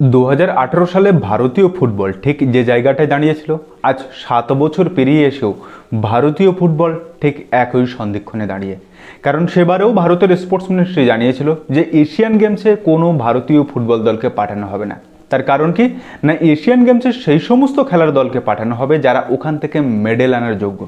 দু হাজার আঠেরো সালে ভারতীয় ফুটবল ঠিক যে জায়গাটায় দাঁড়িয়েছিল, আজ সাত বছর পেরিয়ে এসেও ভারতীয় ফুটবল ঠিক একই সন্ধিক্ষণে দাঁড়িয়ে। কারণ সেবারেও ভারতের স্পোর্টস মিনিস্ট্রি জানিয়েছিল যে এশিয়ান গেমসে কোনো ভারতীয় ফুটবল দলকে পাঠানো হবে না। তার কারণ কি? না, এশিয়ান গেমসে সেই সমস্ত খেলার দলকে পাঠানো হবে যারা ওখান থেকে মেডেল আনার যোগ্য।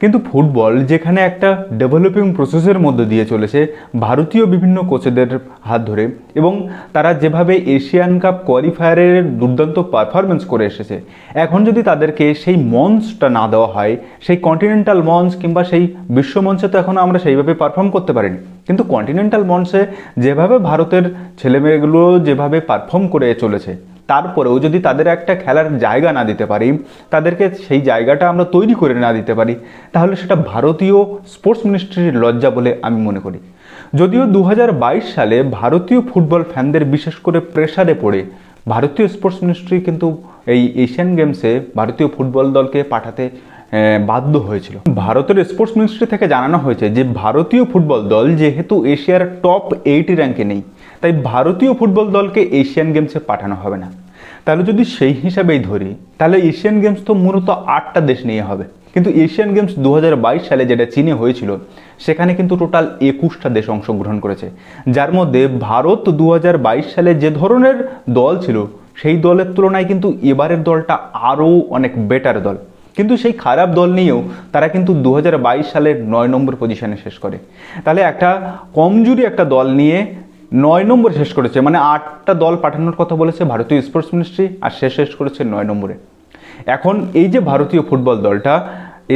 কিন্তু ফুটবল, যেখানে একটা ডেভেলপিং প্রসেসের মধ্যে দিয়ে চলেছে, ভারতীয় বিভিন্ন কোচেদের হাত ধরে এবং তারা যেভাবে এশিয়ান কাপ কোয়ালিফায়ারের দুর্দান্ত পারফরমেন্স করে এসেছে, এখন যদি তাদেরকে সেই মঞ্চটা না দেওয়া হয়, সেই কন্টিনেন্টাল মঞ্চ কিংবা সেই বিশ্ব মঞ্চে তো এখনও আমরা সেইভাবে পারফর্ম করতে পারিনি। কিন্তু কন্টিনেন্টাল মঞ্চে যেভাবে ভারতের ছেলেমেয়েগুলো যেভাবে পারফর্ম করে চলেছে তারপরেও যদি তাদের একটা খেলার জায়গা না দিতে পারি, তাদেরকে সেই জায়গাটা আমরা তৈরি করে না দিতে পারি, তাহলে সেটা ভারতীয় স্পোর্টস মিনিস্ট্রির লজ্জা বলে আমি মনে করি। যদিও দু হাজার বাইশ সালে ভারতীয় ফুটবল ফ্যানদের বিশেষ করে প্রেসারে পড়ে, ভারতীয় স্পোর্টস মিনিস্ট্রি কিন্তু এই এশিয়ান গেমসে ভারতীয় ফুটবল দলকে পাঠাতে বাধ্য হয়েছিল। ভারতের স্পোর্টস মিনিস্ট্রি থেকে জানানো হয়েছে যে, ভারতীয় ফুটবল দল যেহেতু এশিয়ার টপ এইট র্যাঙ্কে নেই, তাই ভারতীয় ফুটবল দলকে এশিয়ান গেমসে পাঠানো হবে না। তাহলে যদি সেই হিসাবেই ধরি, তাহলে এশিয়ান গেমস তো মূলত আটটা দেশ নিয়ে হবে। কিন্তু এশিয়ান গেমস দু হাজার বাইশ সালে যেটা চীনে হয়েছিল, সেখানে কিন্তু টোটাল একুশটা দেশ অংশগ্রহণ করেছে। যার মধ্যে ভারত দু হাজার বাইশ সালে যে ধরনের দল ছিল, সেই দলের তুলনায় কিন্তু এবারের দলটা আরও অনেক বেটার দল। কিন্তু সেই খারাপ দল নিয়েও তারা কিন্তু দু হাজার বাইশ সালের নয় নম্বর পজিশনে শেষ করে। তাহলে একটা কমজোরি একটা দল নিয়ে নয় নম্বর শেষ করেছে মানে আটটা দল পাঠানোর কথা বলেছে ভারতীয় স্পোর্টস মিনিস্ট্রি, আর সে শেষ করেছে নয় নম্বরে। এখন এই যে ভারতীয় ফুটবল দলটা,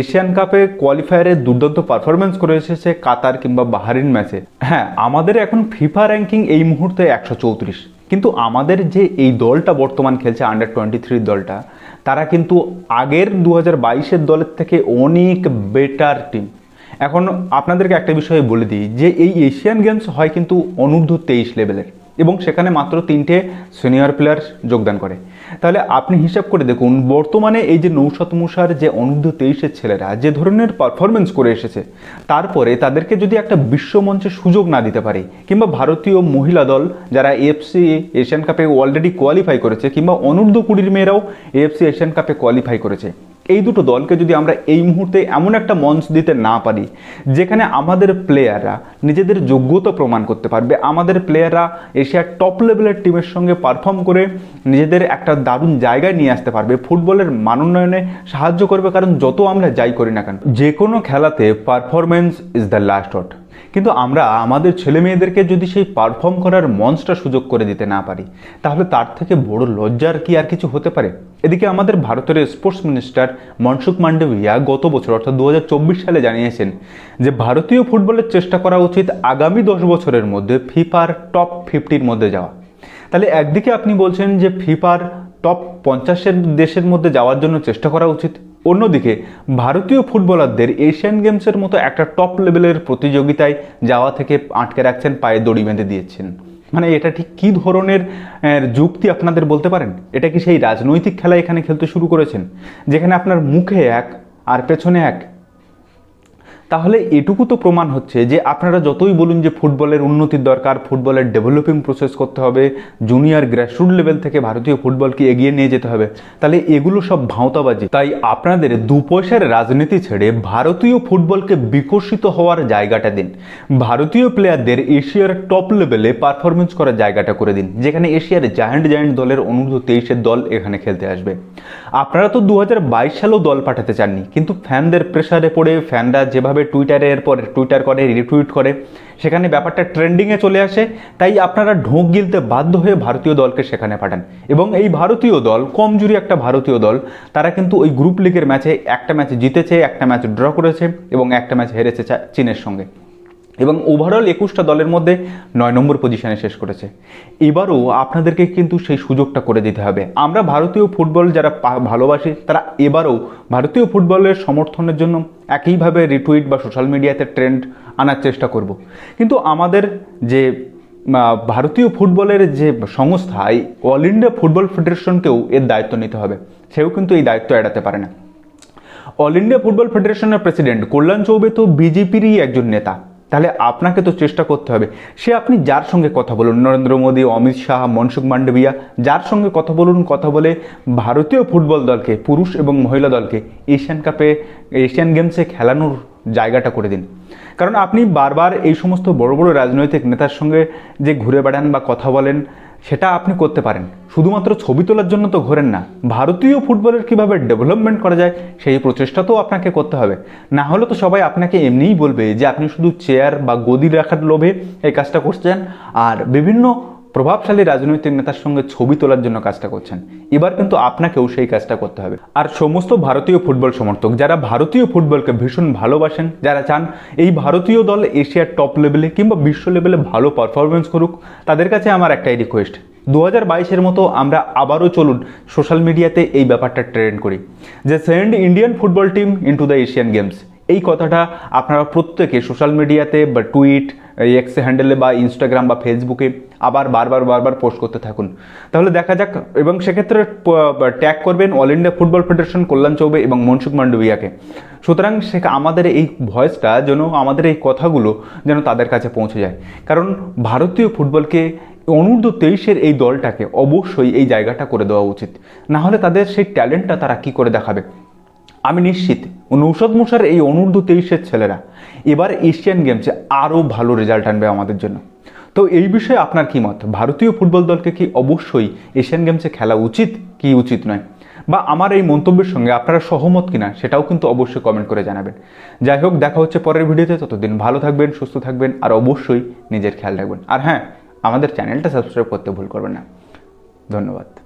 এশিয়ান কাপে কোয়ালিফায়ারে দুর্দান্ত পারফরমেন্স করে এসেছে কাতার কিংবা বাহারিন ম্যাচে। হ্যাঁ আমাদের এখন ফিফা র্যাঙ্কিং এই মুহূর্তে একশো চৌত্রিশ। কিন্তু আমাদের যে এই দলটা বর্তমান খেলছে আন্ডার টোয়েন্টি থ্রির দলটা, তারা কিন্তু আগের দু হাজার বাইশের দলের থেকে অনেক বেটার টিম এখন আপনাদেরকে একটা বিষয়ে বলে দিই যে এই এশিয়ান গেমস হয় কিন্তু অনূর্ধ্ব তেইশ লেভেলের এবং সেখানে মাত্র তিনটে সিনিয়র প্লেয়ার যোগদান করে। তাহলে আপনি হিসাব করে দেখুন, বর্তমানে এই যে নৌশত মুসার যে অনূর্ধ্ব তেইশের ছেলেরা যে ধরনের পারফরমেন্স করে এসেছে, তারপরে তাদেরকে যদি একটা বিশ্বমঞ্চে সুযোগ না দিতে পারি, কিংবা ভারতীয় মহিলা দল যারা এএফসি এশিয়ান কাপে অলরেডি কোয়ালিফাই করেছে, কিংবা অনূর্ধ্ব কুড়ির মেয়েরাও এএফসি এশিয়ান কাপে কোয়ালিফাই করেছে এই দুটো দলকে যদি আমরা এই মুহূর্তে এমন একটা মঞ্চ দিতে না পারি, যেখানে আমাদের প্লেয়াররা নিজেদের যোগ্যতা প্রমাণ করতে পারবে, আমাদের প্লেয়াররা এশিয়ার টপ লেভেলের টিমের সঙ্গে পারফর্ম করে নিজেদের একটা দারুণ জায়গায় নিয়ে আসতে পারবে, ফুটবলের মানোন্নয়নে সাহায্য করবে, কারণ যত আমরা যাই করি না কেন, যে কোনো খেলাতে performance is the last word কিন্তু আমরা আমাদের ছেলে মেয়েদেরকে যদি সেই পারফর্ম করার মঞ্চটা সুযোগ করে দিতে না পারি, তাহলে তার থেকে বড় লজ্জার কি আর কিছু হতে পারে? এদিকে আমাদের ভারতের স্পোর্টস মিনিস্টার মনসুখ মান্ডভিয়া গত বছর, অর্থাৎ দু হাজার চব্বিশ সালে জানিয়েছেন যে, ভারতীয় ফুটবলের চেষ্টা করা উচিত আগামী দশ বছরের মধ্যে ফিফার টপ ফিফটির মধ্যে যাওয়া। তাহলে একদিকে আপনি বলছেন যে, ফিফার টপ পঞ্চাশের দেশের মধ্যে যাওয়ার জন্য চেষ্টা করা উচিত। অন্যদিকে, ভারতীয় ফুটবলারদের এশিয়ান গেমসের মতো একটা টপ লেভেলের প্রতিযোগিতায় যাওয়া থেকে আটকে রাখছেন পায়ে দড়ি বেঁধে দিয়েছেন। মানে এটা ঠিক কী ধরনের যুক্তি আপনাদের বলতে পারেন? এটা কি সেই রাজনৈতিক খেলা এখানে খেলতে শুরু করেছেন? যেখানে আপনার মুখে এক আর পেছনে এক তাহলে এটুকু তো প্রমাণ হচ্ছে যে আপনারা যতই বলুন যে ফুটবলের উন্নতির দরকার, ফুটবলের ডেভেলপিং প্রসেস করতে হবে জুনিয়র গ্রাসরুট লেভেল থেকে ভারতীয় ফুটবলকে এগিয়ে নিয়ে যেতে হবে, তাহলে এগুলো সব ভাঁওতাবাজি। তাই আপনাদের দু পয়সার রাজনীতি ছেড়ে ভারতীয় ফুটবলকে বিকশিত হওয়ার জায়গাটা দিন। ভারতীয় প্লেয়ারদের এশিয়ার টপ লেভেলে পারফরমেন্স করার জায়গাটা করে দিন, যেখানে এশিয়ার জায়ান্ট জায়ান্ট দলের অনূর্ধ্ব তেইশের দল এখানে খেলতে আসবে। আপনারা তো দু হাজার বাইশ সালেও দল পাঠাতে চাননি, কিন্তু ফ্যানদের প্রেসারে পড়ে ফ্যানরা যেভাবে টুইটারের এরপর টুইটার করে রিটুইট করে। সেখানে ব্যাপারটা ট্রেন্ডিংয়ে চলে আসে, তাই আপনারা ঢোক গিলতে বাধ্য হয়ে ভারতীয় দলকে সেখানে পাঠান। এবং এই ভারতীয় দল, কমজুরি একটা ভারতীয় দল, তারা কিন্তু ওই গ্রুপ লিগের ম্যাচে একটা ম্যাচ জিতেছে, একটা ম্যাচ ড্র করেছে এবং একটা ম্যাচ হেরেছে চীনের সঙ্গে। এবং ওভারঅল একুশটা দলের মধ্যে নয় নম্বর পজিশনে শেষ করেছে। এবারও আপনাদেরকে কিন্তু সেই সুযোগটা করে দিতে হবে। আমরা ভারতীয় ফুটবল যারা ভালোবাসি, তারা এবারও ভারতীয় ফুটবলের সমর্থনের জন্য একইভাবে রিটুইট বা সোশ্যাল মিডিয়াতে ট্রেন্ড আনার চেষ্টা করব। কিন্তু আমাদের যে ভারতীয় ফুটবলের যে সংস্থা, এই অল ইন্ডিয়া ফুটবল ফেডারেশনকেও এর দায়িত্ব নিতে হবে। সেও কিন্তু এই দায়িত্ব এড়াতে পারে না। অল ইন্ডিয়া ফুটবল ফেডারেশনের প্রেসিডেন্ট কল্যাণ চৌবে তো বিজেপিরই একজন নেতা। তাহলে আপনাকে তো চেষ্টা করতে হবে। সে আপনি যার সঙ্গে কথা বলুন, নরেন্দ্র মোদী, অমিত শাহ, মনসুখ মান্ডবিয়া যার সঙ্গে কথা বলুন, কথা বলে ভারতীয় ফুটবল দলকে, পুরুষ এবং মহিলা দলকে, এশিয়ান কাপে, এশিয়ান গেমসে খেলানোর জায়গাটা করে দিন। কারণ আপনি বারবার এই সমস্ত বড় বড় রাজনৈতিক নেতার সঙ্গে যে ঘুরে বেড়ান বা কথা বলেন সেটা আপনি করতে পারেন। শুধুমাত্র ছবি তোলার জন্য তো ঘোরেন না। ভারতীয় ফুটবলের কীভাবে ডেভেলপমেন্ট করা যায়, সেই প্রচেষ্টা তো আপনাকে করতে হবে। না হলে তো সবাই আপনাকে এমনিই বলবে যে আপনি শুধু চেয়ার বা গদি রাখার লোভে এই কাজটা করছেন। আর বিভিন্ন প্রভাবশালী রাজনৈতিক নেতার সঙ্গে ছবি তোলার জন্য কাজটা করছেন। এবার কিন্তু আপনাকেও সেই কাজটা করতে হবে। আর সমস্ত ভারতীয় ফুটবল সমর্থক, যারা ভারতীয় ফুটবলকে ভীষণ ভালোবাসেন, যারা চান এই ভারতীয় দল এশিয়ার টপ লেভেলে কিংবা বিশ্ব লেভেলে ভালো পারফরমেন্স করুক, তাদের কাছে আমার একটাই রিকোয়েস্ট দু হাজার বাইশের মতো আমরা আবারও চলুন সোশ্যাল মিডিয়াতে এই ব্যাপারটা ট্রেন্ড করি। যে send Indian football team into the Asian games এই কথাটা আপনারা প্রত্যেকে সোশ্যাল মিডিয়াতে বা টুইট এক্স হ্যান্ডেলে বা ইনস্টাগ্রাম বা ফেসবুকে আবার বারবার বারবার পোস্ট করতে থাকুন। তাহলে দেখা যাক, এবং সেক্ষেত্রে ট্যাগ করবেন all India football federation Kalyan Chaubey এবং মনসুখ মান্ডবিয়াকে সুতরাং সে, আমাদের এই ভয়েসটা যেন আমাদের এই কথাগুলো যেন তাদের কাছে পৌঁছে যায়। কারণ ভারতীয় ফুটবলকে অনূর্ধ্ব তেইশের এই দলটাকে অবশ্যই এই জায়গাটা করে দেওয়া উচিত। না হলে তাদের সেই ট্যালেন্টটা তারা কি করে দেখাবে? আমি নিশ্চিত নৌসদ মুসার এই অনূর্ধ্ব তেইশের ছেলেরা এবার এশিয়ান গেমসে আরও ভালো রেজাল্ট আনবে আমাদের জন্য। তো এই বিষয়ে আপনার কি মত? ভারতীয় ফুটবল দলকে কি অবশ্যই এশিয়ান গেমসে খেলা উচিত? কি উচিত নয়? বা আমার এই মন্তব্যের সঙ্গে আপনারা সহমত কিনা সেটাও কিন্তু অবশ্যই কমেন্ট করে জানাবেন। যাই হোক, দেখা হচ্ছে পরের ভিডিওতে। ততদিন ভালো থাকবেন, সুস্থ থাকবেন আর অবশ্যই নিজের খেয়াল রাখবেন। আর হ্যাঁ আমাদের চ্যানেলটা সাবস্ক্রাইব করতে ভুল করবেন না। ধন্যবাদ।